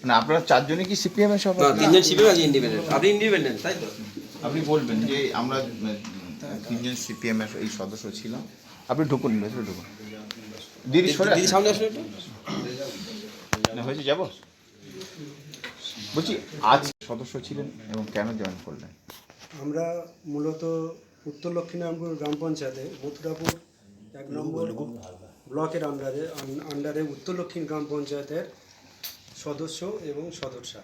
মানে আপনারা কি সিপিএম এর সব তিনজন সিপিএম আছে ইন্ডিপেন্ডেন্ট আপনি ইন্ডিপেন্ডেন্ট তাই তো আপনি বলবেন যে আমরা তিনজন সিপিএম এর এই সদস্য ছিলাম আপনি ঢুকুন ভেতরে ঢুকুন দিদি সরে দিদি সামনে আসুন একটু হয়েছে যাব বলছি আজ সদস্য ছিলেন এবং কেন জয়েন করলেন আমরা মূলত উত্তর লক্ষ্মীনারায়ণপুর গ্রাম পঞ্চায়েতে মথুরাপুর এক নম্বর ব্লকের আন্ডারে আন্ডারে উত্তর লক্ষ্মী গ্রাম পঞ্চায়েতের সদস্য এবং সদস্যা।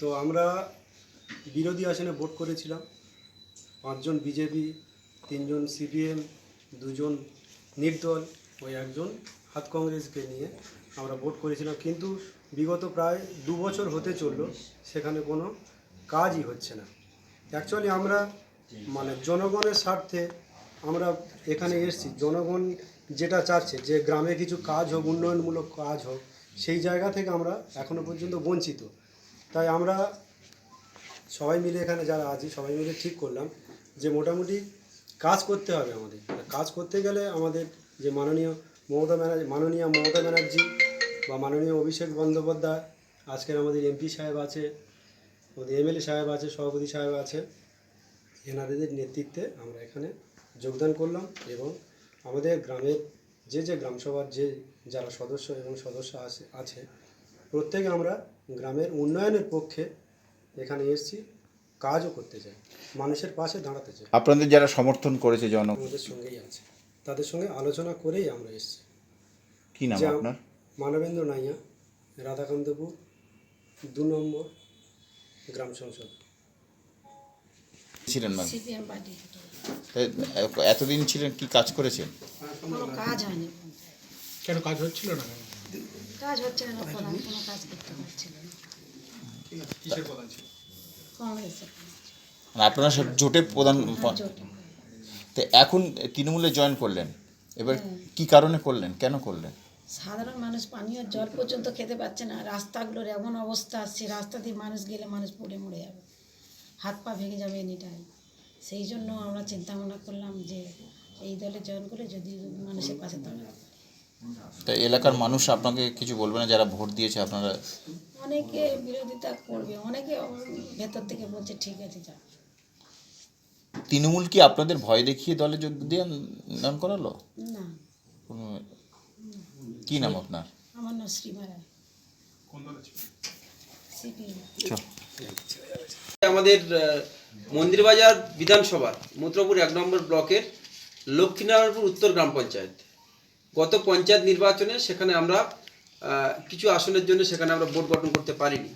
তো আমরা বিরোধী আসনে ভোট করেছিলাম। পাঁচজন বিজেপি, তিনজন সিপিএম, দুজন নির্দল ওই একজন হাত কংগ্রেসকে নিয়ে আমরা ভোট করেছিলাম। কিন্তু বিগত প্রায় দু বছর হতে চলল, সেখানে কোনো কাজই হচ্ছে না। অ্যাকচুয়ালি আমরা মানে জনগণের স্বার্থে আমরা এখানে এসেছি। জনগণ যেটা চাচ্ছে যে গ্রামে কিছু কাজ হোক, উন্নয়নমূলক কাজ হোক, সেই জায়গা থেকে আমরা এখনও পর্যন্ত বঞ্চিত। তাই আমরা সবাই মিলে এখানে যারা আছি, সবাই মিলে ঠিক করলাম যে মোটামুটি কাজ করতে হবে আমাদের। কাজ করতে গেলে আমাদের যে মাননীয় মমতা ব্যানার্জি, মাননীয় মমতা ব্যানার্জি বা মাননীয় অভিষেক বন্দ্যোপাধ্যায়, আজকের আমাদের এমপি সাহেব আছে আমাদের এমএলএ সাহেব আছে সভাপতি সাহেব আছে এনাদের নেতৃত্বে আমরা এখানে যোগদান করলাম এবং আমাদের গ্রামের যে যে গ্রামসভার যে যারা সদস্য এবং সদস্য আছে আছে প্রত্যেকে আমরা গ্রামের উন্নয়নের পক্ষে এখানে এসেছি কাজও করতে চাই মানুষের পাশে দাঁড়াতে চাই। আপনাদের যারা সমর্থন করেছে জন আমাদের সঙ্গেই আছে। তাদের সঙ্গে আলোচনা করেই আমরা এসেছি। কি নাম আপনার? মানবেন্দ্র নাইয়া রাধাকান্তপুর দু নম্বর গ্রাম সংসদ। ছিলেন না এতদিন ছিলেন কি কাজ করেছেন? কোনো কাজ হয়নি। কেন কাজ হচ্ছিল না কাজ হচ্ছে না প্রধান কোনো কাজ করতে পারছিল না। কিসের প্রধান ছিল কংগ্রেসের মানে আপনারা সব জোটে প্রধান জোটে তো এখন তৃণমূলে জয়েন করলেন। এবার হ্যাঁ। কি কারণে করলেন? কেন করলেন? সাধারণ মানুষ পানীয় জল পর্যন্ত খেতে পাচ্ছে না। রাস্তাগুলোর এমন অবস্থা আসছে রাস্তা দিয়ে মানুষ গেলে মানুষ পড়ে মরে যাবে। হাত পা ভেঙে যাবে এনি টাইম সেই জন্য আমরা চিন্তা ভাবনা করলাম যে এই দলে জয়েন করে যদি মানুষের পাশে দাঁড়াতে পারি। তা এলাকার মানুষ আপনাকে কিছু বলবে না? যারা ভোট দিয়েছে আপনারা? অনেকে বিরোধিতা করবে অনেকে ভেতর থেকে বলছে ঠিক আছে যা। তৃণমূল কি আপনাদের ভয় দেখিয়ে দলে যোগ দিয়ে নাম করালো? না। কোনো কি নাম আপনার? আমার নাম শ্রীমা রায়। কোন দলে ছিল সিপিএম। আমাদের মন্দিরবাজার বিধানসভার মথুরাপুর এক নম্বর ব্লকের লক্ষ্মীনারায়ণপুর উত্তর গ্রাম পঞ্চায়েত। গত পঞ্চায়েত নির্বাচনে সেখানে আমরা কিছু আসনের জন্য সেখানে আমরা ভোট গঠন করতে পারিনি।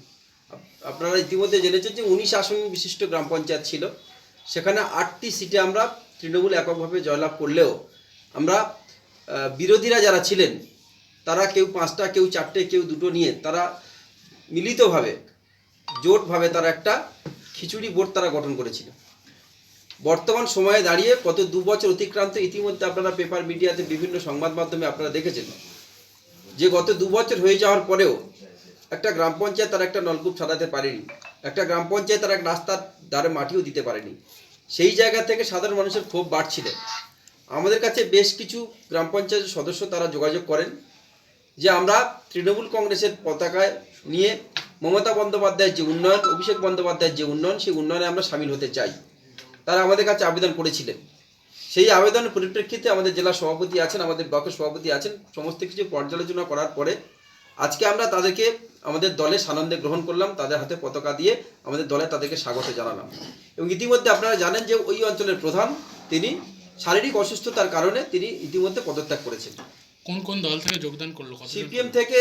আপনারা ইতিমধ্যে জেনেছেন যে উনিশ আসন বিশিষ্ট গ্রাম পঞ্চায়েত ছিল। সেখানে আটটি সিটে আমরা তৃণমূল এককভাবে জয়লাভ করলেও আমরা বিরোধীরা যারা ছিলেন তারা কেউ পাঁচটা, কেউ চারটে, কেউ দুটো নিয়ে তারা মিলিতভাবে, জোটভাবে তারা একটা খিচুড়ি বোর্ড তারা গঠন করেছিল। বর্তমান সময়ে দাঁড়িয়ে গত দু বছর অতিক্রান্ত ইতিমধ্যে আপনারা পেপার মিডিয়াতে বিভিন্ন সংবাদ মাধ্যমে আপনারা দেখেছেন যে গত দু বছর হয়ে যাওয়ার পরেও একটা গ্রাম পঞ্চায়েত তারা একটা নলকূপ ছাড়াতে পারেনি। একটা গ্রাম পঞ্চায়েত তারা রাস্তার ধারে মাটিও দিতে পারেনি। সেই জায়গা থেকে সাধারণ মানুষের ক্ষোভ বাড়ছিল। আমাদের কাছে বেশ কিছু গ্রাম পঞ্চায়েতের সদস্য তারা যোগাযোগ করেন। যে আমরা তৃণমূল কংগ্রেসের পতাকায় নিয়ে মমতা বন্দ্যোপাধ্যায়ের যে উন্নয়ন, অভিষেক বন্দ্যোপাধ্যায়ের যে উন্নয়ন, সেই উন্নয়নে আমরা সামিল হতে চাই। তারা আমাদের কাছে আবেদন করেছিলেন। সেই আবেদনের পরিপ্রেক্ষিতে আমাদের জেলা সভাপতি আছেন, আমাদের ব্লকের সভাপতি আছেন। সমস্ত কিছু পর্যালোচনা করার পরে আজকে আমরা তাদেরকে আমাদের দলে সানন্দে গ্রহণ করলাম, তাদের হাতে পতাকা দিয়ে আমাদের দলে তাদেরকে স্বাগত জানালাম। এবং ইতিমধ্যে আপনারা জানেন যে ওই অঞ্চলের প্রধান, তিনি শারীরিক অসুস্থতার কারণে তিনি ইতিমধ্যে পদত্যাগ করেছেন। কোন কোন দল থেকে যোগদান করল? সিপিএম থেকে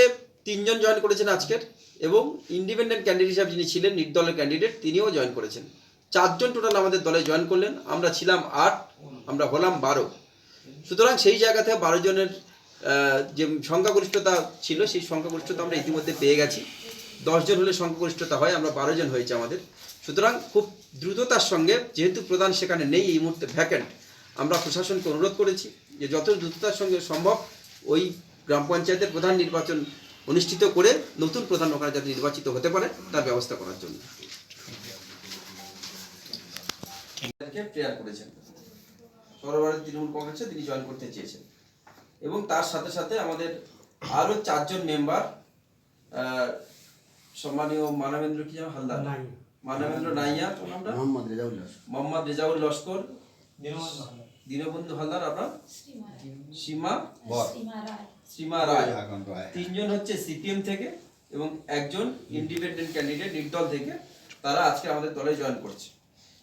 তিনজন জয়েন করেছেন আজকের এবং ইন্ডিপেন্ডেন্ট ক্যান্ডিডেট হিসাবে যিনি ছিলেন নির্দলের ক্যান্ডিডেট তিনিও জয়েন করেছেন। চারজন টোটাল আমাদের দলে জয়েন করলেন। আমরা ছিলাম আট আমরা হলাম বারো। সুতরাং সেই জায়গা থেকে বারো জনের যে সংখ্যাগরিষ্ঠতা ছিল সেই সংখ্যাগরিষ্ঠতা আমরা ইতিমধ্যে পেয়ে গেছি। দশজন হলে সংখ্যাগরিষ্ঠতা হয় আমরা বারো জন হয়েছে আমাদের। সুতরাং খুব দ্রুততার সঙ্গে যেহেতু প্রধান সেখানে নেই এই মুহূর্তে ভ্যাকেন্ট আমরা প্রশাসনকে অনুরোধ করেছি যে যত দ্রুততার সঙ্গে সম্ভব ওই গ্রাম পঞ্চায়েতের প্রধান নির্বাচন অনুষ্ঠিত করে নতুন প্রধান ওখানে যাতে নির্বাচিত হতে পারে তার ব্যবস্থা করার জন্য। প্রেয়ার করেছেন? সর্বভারতীয় তৃণমূল কংগ্রেসে তিনি জয়েন করতে চেয়েছেন। এবং তার সাথে সাথে আমাদের আরও চারজন মেম্বার সম্মানীয় মানবেন্দ্র কি হালদার? মানবেন্দ্র নাইয়া মোহাম্মদ রেজাউল লস্কর। মোহাম্মদ রেজাউল লস্কর। দীনবন্ধু হালদার আপনার? সীমা সীমা রায়। তিনজন হচ্ছে সিপিএম থেকে এবং একজন ইন্ডিপেন্ডেন্ট ক্যান্ডিডেট নির্দল থেকে তারা আজকে আমাদের দলে জয়েন করছে।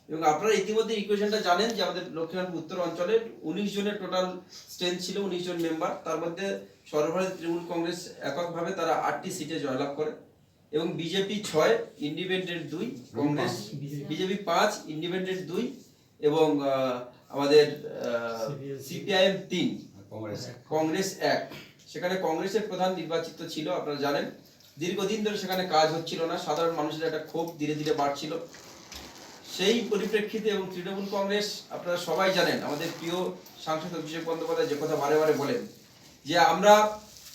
এবং আপনারা ইতিমধ্যে ইকুয়েশনটা জানেন যে আমাদের লক্ষ্মীনাথ উত্তর অঞ্চলে উনিশ জনের টোটাল স্ট্রেংথ ছিল উনিশ জন মেম্বার তার মধ্যে সর্বভারতীয় তৃণমূল কংগ্রেস এককভাবে তারা আটটি সিটে জয়লাভ করে। এবং বিজেপি ছয় ইন্ডিপেন্ডেন্ট দুই কংগ্রেস বিজেপি পাঁচ ইন্ডিপেন্ডেন্ট দুই এবং আমাদের সিপিআইএম তিন। কংগ্রেস এক। সেখানে কংগ্রেসের প্রধান নির্বাচিত ছিল আপনারা জানেন। দীর্ঘদিন ধরে সেখানে কাজ হচ্ছিল না সাধারণ মানুষের একটা ক্ষোভ ধীরে ধীরে বাড়ছিল। সেই পরিপ্রেক্ষিতে এবং তৃণমূল কংগ্রেস আপনারা সবাই জানেন আমাদের প্রিয় সাংসদ অভিষেক বন্দ্যোপাধ্যায় যে কথা বারে বারে বলেন যে আমরা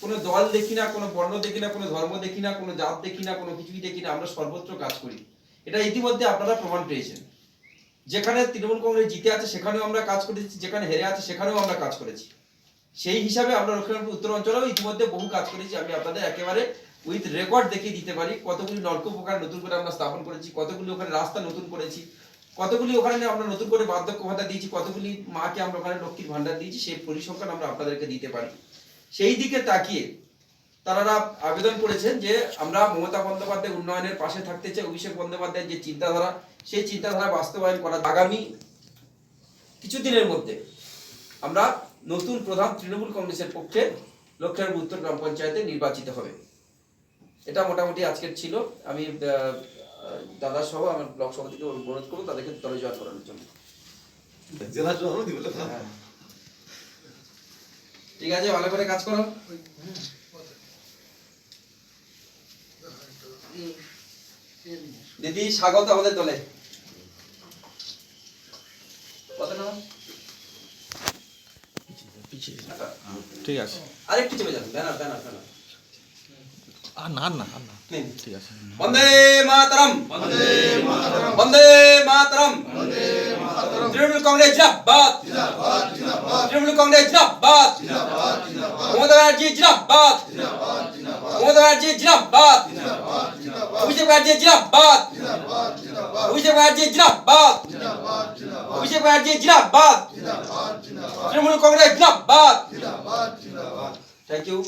কোনো দল দেখি না কোনো বর্ণ দেখি না কোনো ধর্ম দেখি না কোনো জাত দেখি না কোনো কিছুই দেখি না আমরা সর্বত্র কাজ করি। এটা ইতিমধ্যে আপনারা প্রমাণ পেয়েছেন। যেখানে তৃণমূল কংগ্রেস জিতে আছে, সেখানেও আমরা কাজ করেছি, যেখানে হেরে আছে, সেখানেও আমরা কাজ করেছি। সেই হিসাবে আমরা লক্ষ্মীনাথপুর উত্তর অঞ্চলেও ইতিমধ্যে বহু কাজ করেছি। আমি আপনাদের একেবারে উইথ রেকর্ড দেখিয়ে দিতে পারি, কতগুলি নলকূপ ওখানে নতুন করে আমরা স্থাপন করেছি, কতগুলি ওখানে রাস্তা নতুন করেছি, কতগুলি ওখানে আমরা নতুন করে বার্ধক্য ভাতা দিয়েছি, কতগুলি মাকে আমরা ওখানে লক্ষ্মীর ভান্ডার দিয়েছি, সেই পরিসংখ্যান আমরা আপনাদেরকে দিতে পারি। সেই দিকে তাকিয়ে তারা আবেদন করেছেন যে আমরা মমতা বন্দ্যোপাধ্যায় উন্নয়নের পাশে থাকতে চাই, অভিষেক বন্দ্যোপাধ্যায়ের যে চিন্তাধারা সেই চিন্তাধারা বাস্তবায়ন করা আগামী কিছুদিনের মধ্যে আমরা নতুন প্রধান তৃণমূল কংগ্রেসের পক্ষে লক্ষ্মীনারায়ণ উত্তর গ্রাম পঞ্চায়েতে নির্বাচিত হবে। এটা মোটামুটি আজকের ছিল। আমি দাদা সহ আমার ব্লক সভাপতিকে অনুরোধ করব তাদেরকে দলে জয়েন করানোর জন্য। হ্যাঁ। ঠিক আছে ভালো করে কাজ করো। দিদি স্বাগত আমাদের দলে। ঠিক আছে। আরেকটু চেপে যান ব্যানার ব্যানার ব্যানার। আর না না আর না ঠিক আছে। বন্দে মাতরম। বন্দে মাতরম। তৃণমূল কংগ্রেস জিন্দাবাদ। তৃণমূল কংগ্রেস জিন্দাবাদ। মমতা ব্যানার্জি জিন্দাবাদ। মমতা ব্যানার্জি জিন্দাবাদ। অভিষেক ব্যানার্জি জিন্দাবাদ। অভিষেক ব্যানার্জি জিন্দাবাদ। অভিষেক ব্যানার্জি জিন্দাবাদ। তৃণমূল কংগ্রেস জিন্দাবাদ। 就。